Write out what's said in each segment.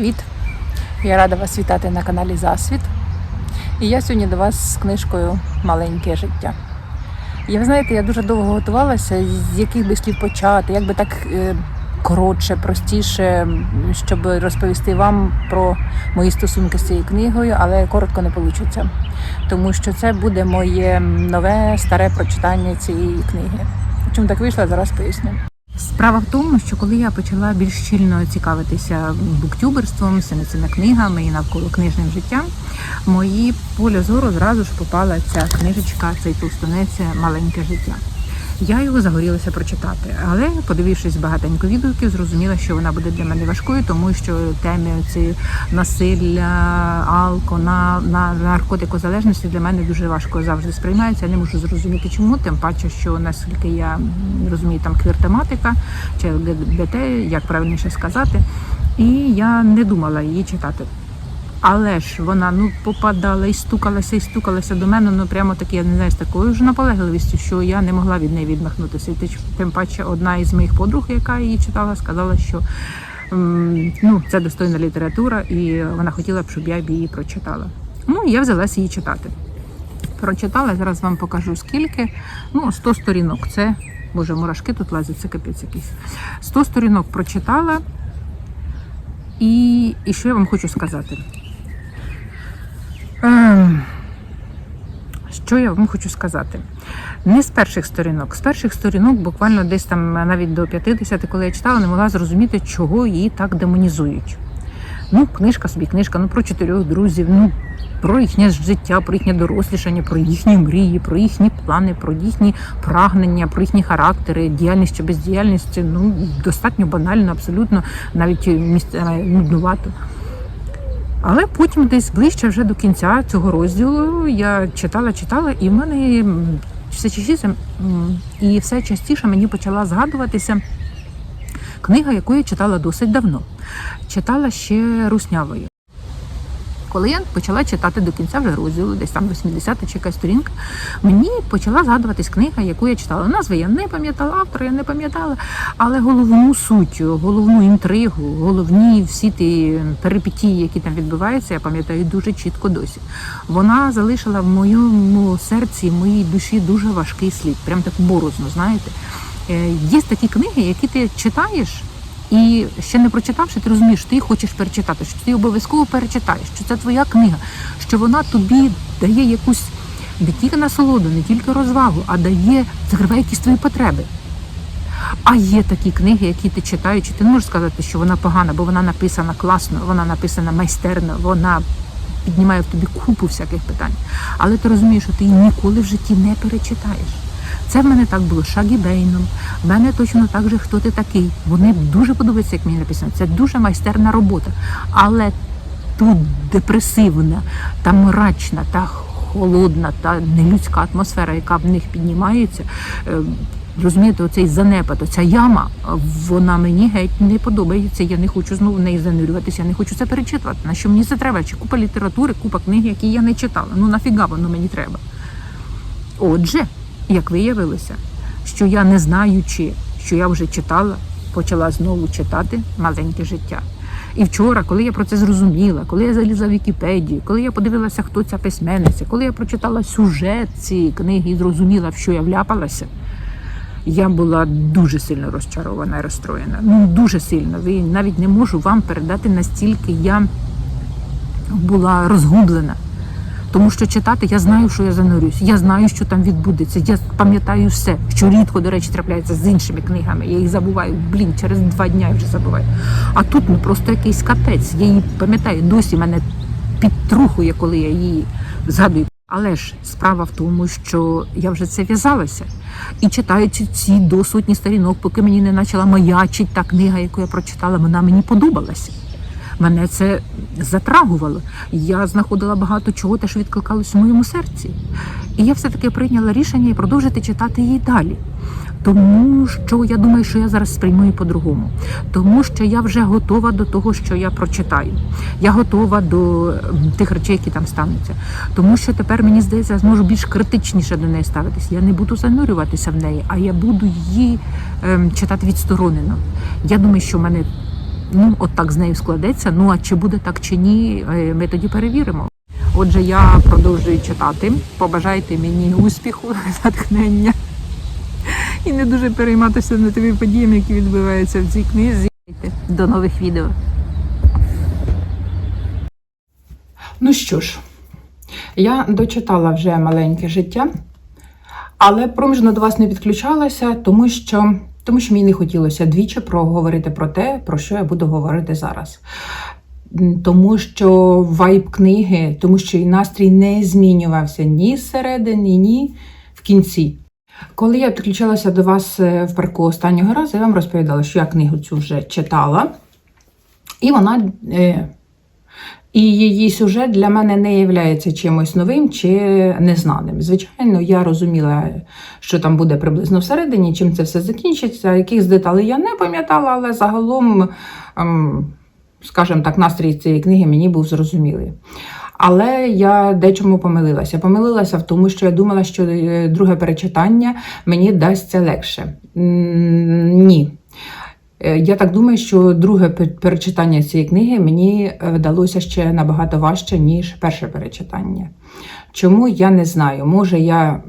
Привіт! Я рада вас вітати на каналі Засвіт. І я сьогодні до вас з книжкою Маленьке життя. І ви знаєте, я дуже довго готувалася, з яких би слів почати, як би так е, коротше, простіше, щоб розповісти вам про мої стосунки з цією книгою, але коротко не вийде. Тому що це буде моє нове старе прочитання цієї книги. Чому так вийшло, зараз поясню. Справа в тому, що коли я почала більш щільно цікавитися буктюберством, всіми цими книгами і навколо книжним життям, мої поля зору зразу ж попала ця книжечка, цей товстунець Маленьке життя. Я його загорілася прочитати, але подивившись багатенько відгуків, зрозуміла, що вона буде для мене важкою, тому що теми ці насилля, алко, на, на наркотикозалежності для мене дуже важко завжди сприймається. Я не можу зрозуміти, чому, тим паче, що наскільки я розумію, там квір-тематика чи ЛГБТ, як правильніше сказати. І я не думала її читати. Але ж вона ну попадала і стукалася, і стукалася до мене. Ну прямо таки, я не знаю, з такою ж наполегливістю, що я не могла від неї відмахнутися. І тим- паче, одна із моїх подруг, яка її читала, сказала, що ну це достойна література, і вона хотіла б, щоб я її прочитала. Ну я взялася її читати. Прочитала, зараз вам покажу скільки. Ну, 100 сторінок. Це боже, мурашки тут лазять, це капець якийсь. 100 сторінок прочитала. І, і що я вам хочу сказати? Ем, Що я вам хочу сказати? Не з перших сторінок. З перших сторінок, буквально десь там навіть до 50, коли я читала, не могла зрозуміти, чого її так демонізують. Ну, книжка собі, книжка, ну про чотирьох друзів, ну про їхнє життя, про їхнє дорослішання, про їхні мрії, про їхні плани, про їхні прагнення, про їхні характери, діяльність чи бездіяльність. Ну достатньо банально, абсолютно, навіть нуднувато. Але потім десь ближче вже до кінця цього розділу я читала, читала, і в мене все частіше і все частіше мені почала згадуватися книга, яку я читала досить давно. Читала ще Руснявою. Коли я почала читати до кінця вже розділу, десь там 80 чи якась сторінка, мені почала згадуватись книга, яку я читала. Назви я не пам'ятала, автора я не пам'ятала, але головну суть, головну інтригу, головні всі ті перипетії, які там відбуваються, я пам'ятаю дуже чітко досі. Вона залишила в моєму серці, в моїй душі дуже важкий слід, прям так борозно, знаєте. Е, Є такі книги, які ти читаєш. І ще не прочитавши, ти розумієш, що ти хочеш перечитати, що ти обов'язково перечитаєш, що це твоя книга, що вона тобі дає якусь не тільки насолоду, не тільки розвагу, а дає, закриває якісь твої потреби. А є такі книги, які ти читаючи, ти не можеш сказати, що вона погана, бо вона написана класно, вона написана майстерно, вона піднімає в тобі купу всяких питань. Але ти розумієш, що ти її ніколи в житті не перечитаєш. Це в мене так було Шагі Бейном. В мене точно так же хто ти такий. Вони дуже подобаються, як мені написано. Це дуже майстерна робота. Але тут депресивна, та мрачна, та холодна, та нелюдська атмосфера, яка в них піднімається. е, Розумієте, оцей занепад, оця яма, вона мені геть не подобається. Я не хочу знову в неї занурюватися, я не хочу це перечитувати. На що мені це треба? Чи купа літератури, купа книг, які я не читала. Ну нафіга воно мені треба? Отже, як виявилося, що я не знаючи, що я вже читала, почала знову читати маленьке життя. І вчора, коли я про це зрозуміла, коли я залізла в Вікіпедію, коли я подивилася, хто ця письменниця, коли я прочитала сюжет цієї книги і зрозуміла, в що я вляпалася, я була дуже сильно розчарована і розстроєна. Ну дуже сильно. Ви навіть не можу вам передати настільки я була розгублена. Тому що читати я знаю, що я занурюсь, я знаю, що там відбудеться. Я пам'ятаю все, що рідко, до речі, трапляється з іншими книгами. Я їх забуваю, блін, через два дня я вже забуваю. А тут ну просто якийсь капець. Я її пам'ятаю, досі мене підтрухує, коли я її згадую. Але ж справа в тому, що я вже це в'язалася. І читаючи ці до сотні сторінок, поки мені не почала маячить та книга, яку я прочитала, вона мені подобалася. Мене це затрагувало. Я знаходила багато чого, те, що відкликалось у моєму серці. І я все-таки прийняла рішення і продовжити читати її далі. Тому що я думаю, що я зараз сприйму її по-другому. Тому що я вже готова до того, що я прочитаю. Я готова до тих речей, які там стануться. Тому що тепер мені здається, я зможу більш критичніше до неї ставитись. Я не буду занурюватися в неї, а я буду її ем, читати відсторонено. Я думаю, що в мене Ну, от так з нею складеться. Ну а чи буде так чи ні, е, ми тоді перевіримо. Отже, я продовжую читати. Побажайте мені успіху, натхнення і не дуже перейматися над тими подіями, які відбуваються в цій книзі. До нових відео. Ну що ж, я дочитала вже маленьке життя, але проміжно до вас не підключалася, тому що, тому що мені не хотілося двічі проговорити про те, про що я буду говорити зараз. Тому що вайб книги, тому що і настрій не змінювався ні зсередини, ні в кінці. Коли я підключалася до вас е, в парку останнього разу, я вам розповідала, що я книгу цю вже читала, і вона. І її сюжет для мене не є чимось новим чи незнаним. Звичайно, я розуміла, що там буде приблизно всередині, чим це все закінчиться. Якихось деталей я не пам'ятала, але загалом, ем, скажімо так, настрій цієї книги мені був зрозумілий. Але я дечому помилилася. Помилилася в тому, що я думала, що е, друге перечитання мені дасться легше. Ні. Е, Я так думаю, що друге перечитання цієї книги мені е, вдалося ще набагато важче, ніж перше перечитання. Чому я не знаю. Може, я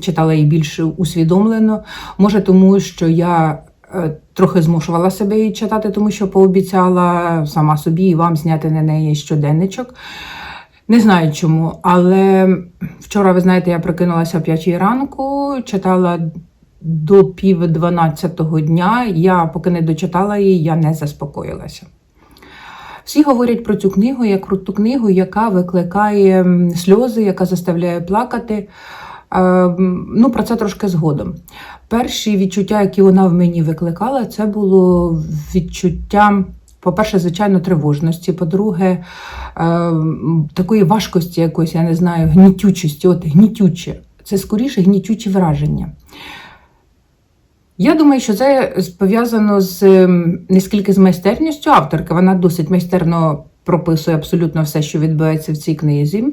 читала її більш усвідомлено, може, тому що я е, трохи змушувала себе її читати, тому що пообіцяла сама собі і вам зняти на неї щоденничок. Не знаю чому, але вчора, ви знаєте, я прокинулася о 5 ранку, читала до пів дванадцятого дня. Я поки не дочитала її, я не заспокоїлася. Всі говорять про цю книгу як про ту книгу, яка викликає сльози, яка заставляє плакати. Е, Ну, про це трошки згодом. Перші відчуття, які вона в мені викликала, це було відчуття, по-перше, звичайно, тривожності. По-друге, е, такої важкості якоїсь, я не знаю, гнітючості, от гнітюче. Це скоріше гнітючі враження. Я думаю, що це пов'язано з ем, не скільки з майстерністю авторки. Вона досить майстерно прописує абсолютно все, що відбувається в цій книзі.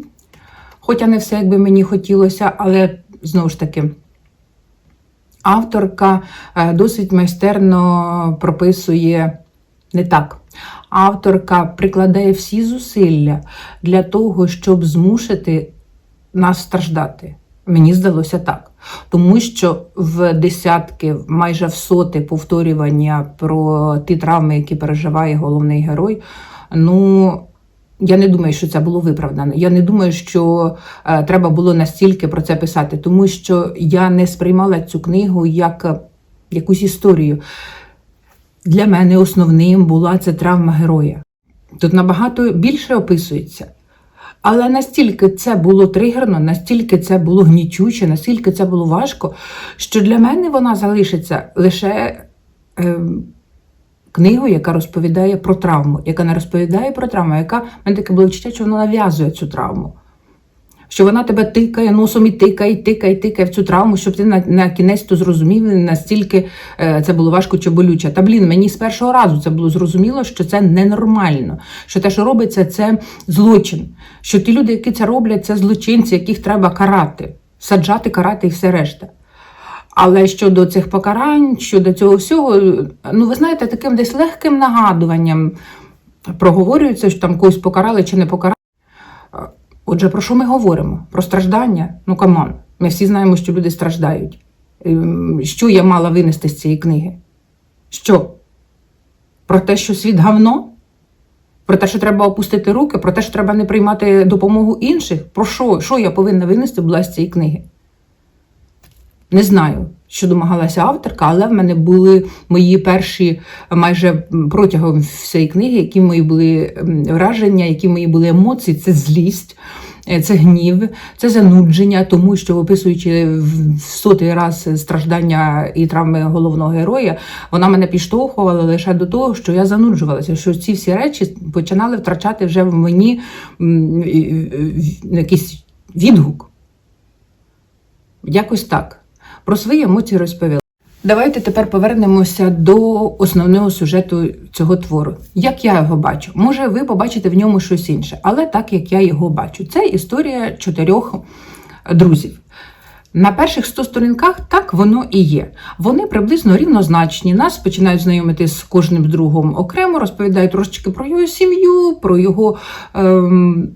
Хоча не все, як би мені хотілося, але знову ж таки, авторка е, досить майстерно прописує не так. Авторка прикладає всі зусилля для того, щоб змусити нас страждати. Мені здалося так. Тому що в десятки, майже в соти повторювання про ті травми, які переживає головний герой, ну. Я не думаю, що це було виправдано. Я не думаю, що е, треба було настільки про це писати, тому що я не сприймала цю книгу як е, якусь історію. Для мене основним була це травма героя. Тут набагато більше описується. Але настільки це було тригерно, настільки це було гнічуче, настільки це було важко, що для мене вона залишиться лише е, книгою, яка розповідає про травму, яка не розповідає про травму, яка в мене таке було відчуття, що вона нав'язує цю травму. Що вона тебе тикає носом і тикає, і тикає, і тикає в цю травму, щоб ти на, на кінець то зрозумів, настільки е, це було важко чи болюче. Та блін, мені з першого разу це було зрозуміло, що це ненормально, що те, що робиться, це злочин. Що ті люди, які це роблять, це злочинці, яких треба карати, саджати, карати і все решта. Але щодо цих покарань, щодо цього всього, ну ви знаєте, таким десь легким нагадуванням проговорюється, що там когось покарали чи не покарали. Отже, про що ми говоримо? Про страждання? Ну камон, ми всі знаємо, що люди страждають. Ем, Що я мала винести з цієї книги? Що? Про те, що світ гавно? Про те, що треба опустити руки, про те, що треба не приймати допомогу інших? Про що? Що я повинна винести була з цієї книги? Не знаю, що домагалася авторка, але в мене були мої перші майже протягом всієї книги, які мої були враження, які мої були емоції, це злість. е, Це гнів, це занудження, тому що описуючи в сотий раз страждання і травми головного героя, вона мене підштовхувала лише до того, що я зануджувалася, що ці всі речі починали втрачати вже в мені якийсь відгук. Якось так. Про свої емоції розповіла. Давайте тепер повернемося до основного сюжету цього твору. Як я його бачу? Може, ви побачите в ньому щось інше, але так як я його бачу. Це історія чотирьох друзів. На перших 100 сторінках так воно і є. Вони приблизно рівнозначні. Нас починають знайомити з кожним другом окремо, розповідають трошечки про його сім'ю, про його ем,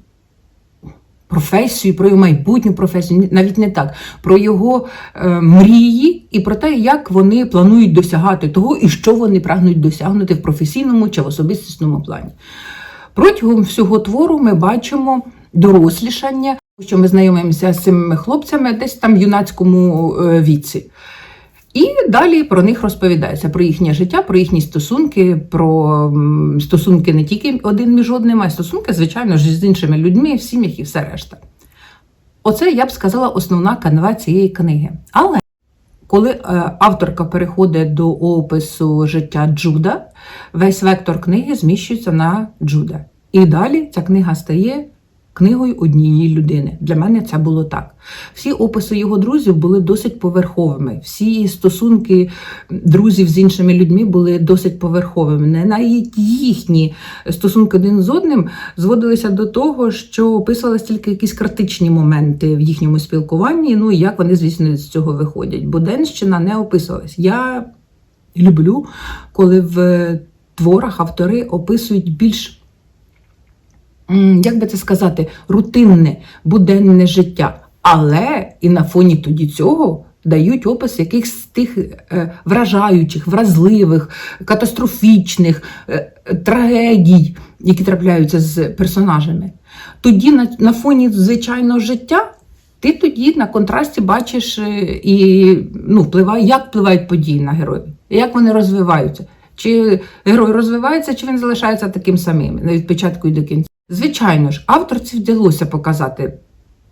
професію, про його майбутню професію, навіть не так, про його е, мрії і про те, як вони планують досягати того і що вони прагнуть досягнути в професійному чи в особистісному плані. Протягом всього твору ми бачимо дорослішання, що ми знайомимося з цими хлопцями десь там в юнацькому е, віці. І далі про них розповідається про їхнє життя, про їхні стосунки, про стосунки не тільки один між одним, а й стосунки, звичайно ж, з іншими людьми, в сім'ях і все решта. Оце я б сказала основна канва цієї книги. Але коли е, авторка переходить до опису життя Джуда, весь вектор книги зміщується на Джуда. І далі ця книга стає книгою однієї людини. Для мене це було так. Всі описи його друзів були досить поверховими. Всі стосунки друзів з іншими людьми були досить поверховими. Навіть їхні стосунки один з одним зводилися до того, що описувалися тільки якісь критичні моменти в їхньому спілкуванні. Ну і як вони, звісно, з цього виходять. Буденщина не описувалась. Я люблю, коли в творах автори описують більш як би це сказати, рутинне, буденне життя. Але і на фоні тоді цього дають опис якихось тих е, вражаючих, вразливих, катастрофічних е, трагедій, які трапляються з персонажами. Тоді на, на фоні звичайного життя. Ти тоді на контрасті бачиш е, і ну, впливає, як впливають події на героїв, як вони розвиваються. Чи герой розвивається, чи він залишається таким самим від початку і до кінця. Звичайно ж, авторці вдалося показати,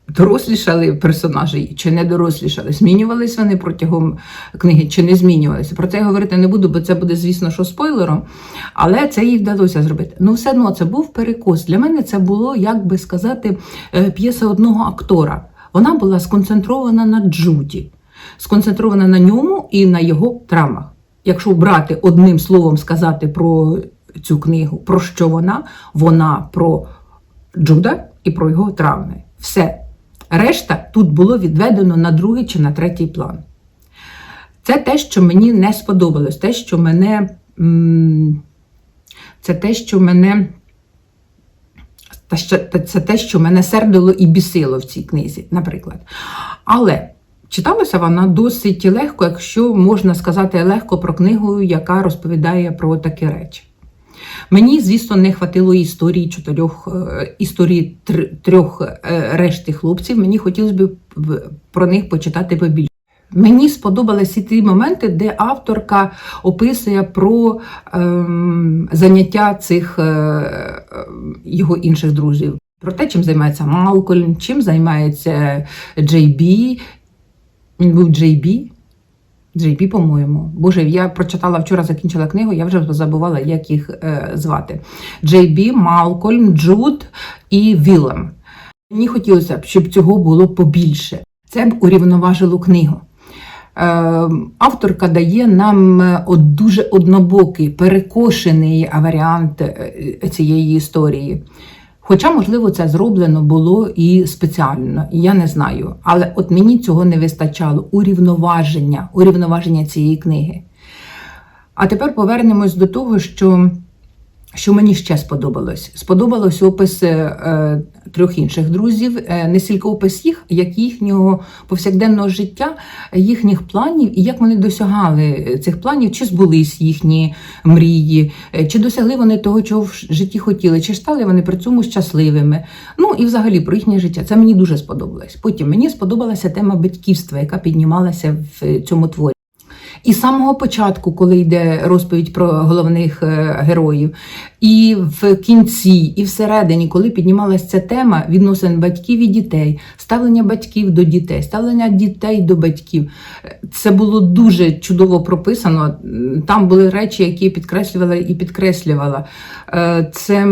дорослішали персонажі чи не дорослішали, змінювались вони протягом книги чи не змінювалися. Про це я говорити не буду, бо це буде, звісно, що спойлером. Але це їй вдалося зробити. Ну, все одно це був перекос. Для мене це було, як би сказати, е, п'єса одного актора. Вона була сконцентрована на Джуді, сконцентрована на ньому і на його травмах. Якщо брати одним словом сказати про цю книгу, про що вона, вона про Джуда і про його травми. Все. Решта тут було відведено на другий чи на третій план. Це те, що мені не сподобалось, те, що мене. Це те, що мене. Це те, що мене сердило і бісило в цій книзі, наприклад. Але читалася вона досить легко, якщо можна сказати легко про книгу, яка розповідає про такі речі. Мені, звісно, не хватило історії чотирьох е, історії трьох е, решти хлопців. Мені хотілося б про них почитати побільше. Мені сподобалися ті моменти, де авторка описує про ем, заняття цих е, його інших друзів. Про те, чим займається Малкольм, чим займається Джей Бі. Він був Джей Бі. Бі, по-моєму. Боже, я прочитала вчора, закінчила книгу, я вже забувала, як їх е, звати. Бі, Малкольм, Джуд і Вілем. Мені хотілося б, щоб цього було побільше. Це б урівноважило книгу. Е, авторка дає нам е, дуже однобокий, перекошений варіант е, цієї історії. Хоча, можливо, це зроблено було і спеціально, я не знаю. Але от мені цього не вистачало урівноваження, урівноваження цієї книги. А тепер повернемось до того, що, що мені ще сподобалось. Сподобалось опис е, трьох інших друзів, е, не стільки опис їх, як їхнього повсякденного життя, їхніх планів і як вони досягали цих планів, чи збулись їхні мрії, е, чи досягли вони того, чого в житті хотіли, чи стали вони при цьому щасливими. Ну і взагалі про їхнє життя. Це мені дуже сподобалось. Потім мені сподобалася тема батьківства, яка піднімалася в цьому творі. І з самого початку, коли йде розповідь про головних е, героїв, і в кінці, і всередині, коли піднімалася ця тема відносин батьків і дітей, ставлення батьків до дітей, ставлення дітей до батьків, е, це було дуже чудово прописано. Там були речі, які підкреслювала і підкреслювала. Е, Це,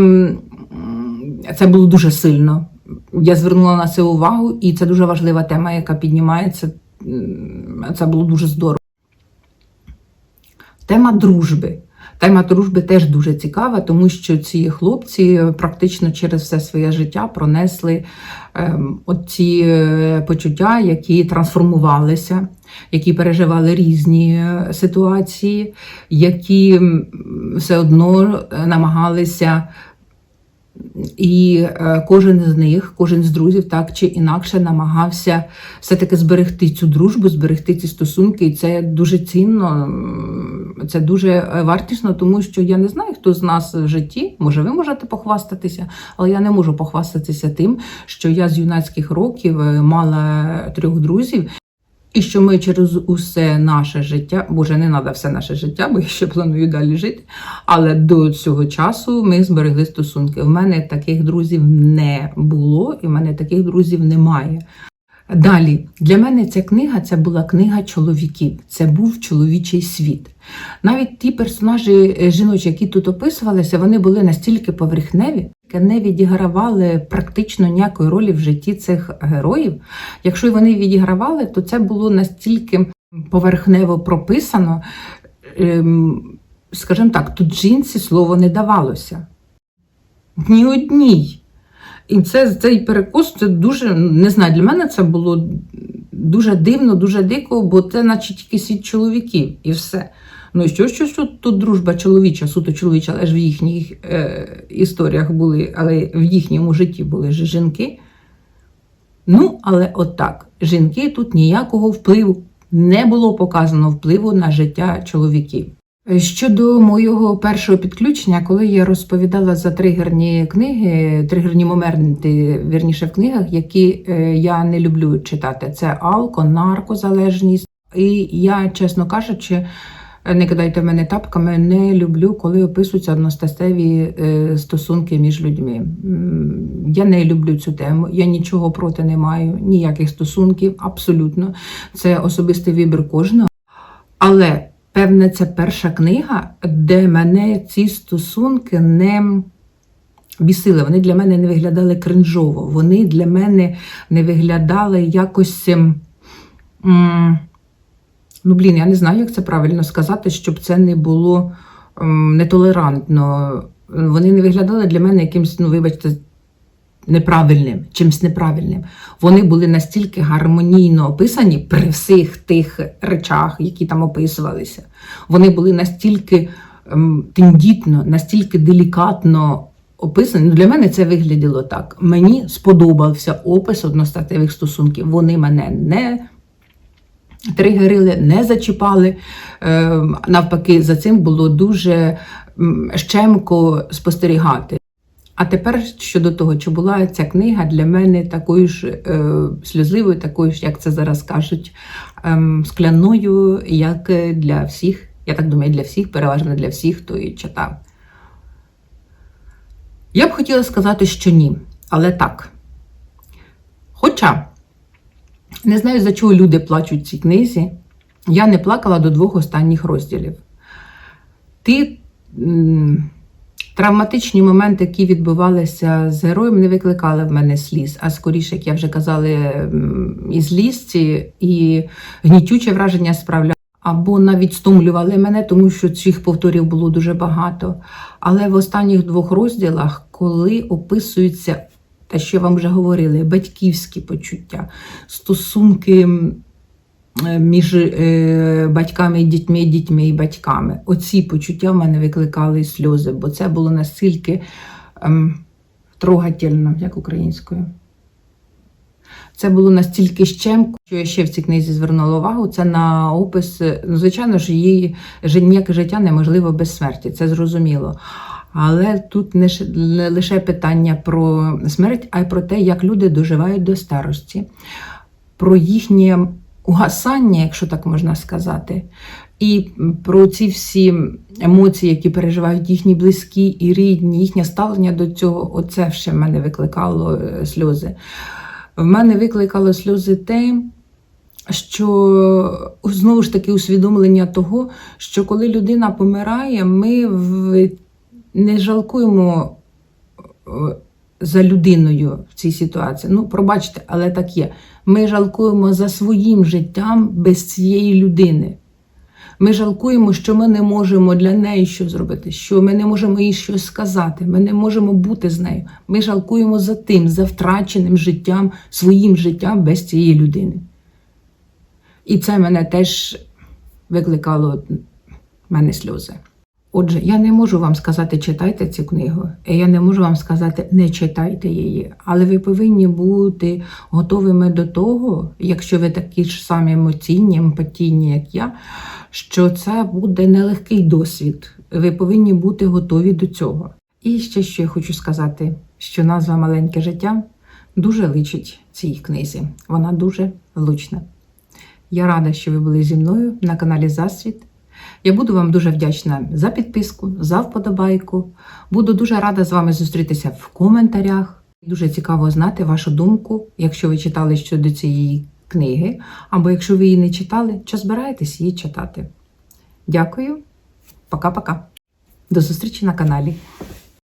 це було дуже сильно. Я звернула на це увагу, і це дуже важлива тема, яка піднімається. Це було дуже здорово. Тема дружби, Тема дружби теж дуже цікава, тому що ці хлопці практично через все своє життя пронесли ем, оці е, почуття, які трансформувалися, які переживали різні е, ситуації, які все одно е, намагалися. І е, кожен з них, кожен з друзів, так чи інакше намагався все-таки зберегти цю дружбу, зберегти ці стосунки. І це дуже цінно, це дуже е, вартісно, тому що я не знаю, хто з нас в житті, може, ви можете похвастатися, але я не можу похвастатися тим, що я з юнацьких років е, мала трьох друзів. І що ми через усе наше життя, боже, не треба все наше життя, бо я ще планую далі жити. Але до цього часу ми зберегли стосунки. В мене таких друзів не було, і в мене таких друзів немає. Далі, для мене ця книга це була книга чоловіків, це був чоловічий світ. Навіть ті персонажі е, жіночі, які тут описувалися, вони були настільки поверхневі, не відігравали практично ніякої ролі в житті цих героїв. Якщо вони відігравали, то це було настільки поверхнево прописано. Ем, Скажімо так, тут жінці слово не давалося. Ні одній. І це цей перекос це дуже не знаю. Для мене це було дуже дивно, дуже дико, бо це, наче тільки світ чоловіків, і все. Ну і що, що, що тут дружба чоловіча, суто чоловіча, але ж в їхніх е, історіях були, але в їхньому житті були ж жінки. Ну, але от жінки тут ніякого впливу не було показано впливу на життя чоловіків. Щодо моєго першого підключення, коли я розповідала за тригерні книги, тригерні моменти, вірніше в книгах, які е, я не люблю читати, це алко, наркозалежність. І я, чесно кажучи, не кидайте мене тапками, не люблю, коли описуються одностатеві е, стосунки між людьми. Я не люблю цю тему, я нічого проти не маю, ніяких стосунків, абсолютно. Це особистий вибір кожного. Але певне, це перша книга, де мене ці стосунки не бісили. Вони для мене не виглядали кринжово. Вони для мене не виглядали якось. ем, Ну, блін, я не знаю, як це правильно сказати, щоб це не було ем, нетолерантно. Вони не виглядали для мене якимось, ну, вибачте, неправильним, чимось неправильним. Вони були настільки гармонійно описані при всіх тих речах, які там описувалися. Вони були настільки ем, тендітно, настільки делікатно описані. Ну, для мене це виглядало так. Мені сподобався опис одностатевих стосунків. Вони мене не тригерили, не зачіпали. Е, Навпаки, за цим було дуже щемко спостерігати. А тепер щодо того, чи була ця книга для мене такою ж е, сльозливою, такою ж, як це зараз кажуть, ем, скляною, як для всіх, я так думаю, для всіх, переважно для всіх, хто її читав. Я б хотіла сказати, що ні, але так. Хоча не знаю, за чого люди плачуть в цій книзі. Я не плакала до двох останніх розділів. Ті м, травматичні моменти, які відбувалися з героєм, не викликали в мене сліз, а скоріше, як я вже казала, і злісті, і гнітюче враження справляли. Або навіть стомлювали мене, тому що цих повторів було дуже багато. Але в останніх двох розділах, коли описується те, що вам вже говорили, батьківські почуття, стосунки між е, батьками і дітьми, дітьми і батьками. Оці почуття в мене викликали сльози, бо це було настільки ем, трогательно, як українською. Це було настільки щемко, що я ще в цій книзі звернула увагу. Це на опис. Ну, звичайно ж, її ніяке життя неможливо без смерті, це зрозуміло. Але тут не лише питання про смерть, а й про те, як люди доживають до старості, про їхнє угасання, якщо так можна сказати, і про ці всі емоції, які переживають їхні близькі і рідні, їхнє ставлення до цього, оце ще в мене викликало е, сльози. В мене викликало сльози те, що знову ж таки усвідомлення того, що коли людина помирає, ми в... не жалкуємо е, за людиною в цій ситуації. Ну, пробачте, але так є. Ми жалкуємо за своїм життям без цієї людини. Ми жалкуємо, що ми не можемо для неї щось зробити, що ми не можемо їй щось сказати, ми не можемо бути з нею. Ми жалкуємо за тим, за втраченим життям, своїм життям без цієї людини. І це мене теж викликало в мене сльози. Отже, я не можу вам сказати, читайте цю книгу, я не можу вам сказати, не читайте її. Але ви повинні бути готовими до того, якщо ви такі ж самі емоційні, емпатійні, як я, що це буде нелегкий досвід. Ви повинні бути готові до цього. І ще що я хочу сказати, що назва Маленьке життя дуже личить цій книзі. Вона дуже влучна. Я рада, що ви були зі мною на каналі Засвіт. Я буду вам дуже вдячна за підписку, за вподобайку. Буду дуже рада з вами зустрітися в коментарях. Дуже цікаво знати вашу думку, якщо ви читали щодо цієї книги, або якщо ви її не читали, чи збираєтесь її читати. Дякую, пока-пока. До зустрічі на каналі.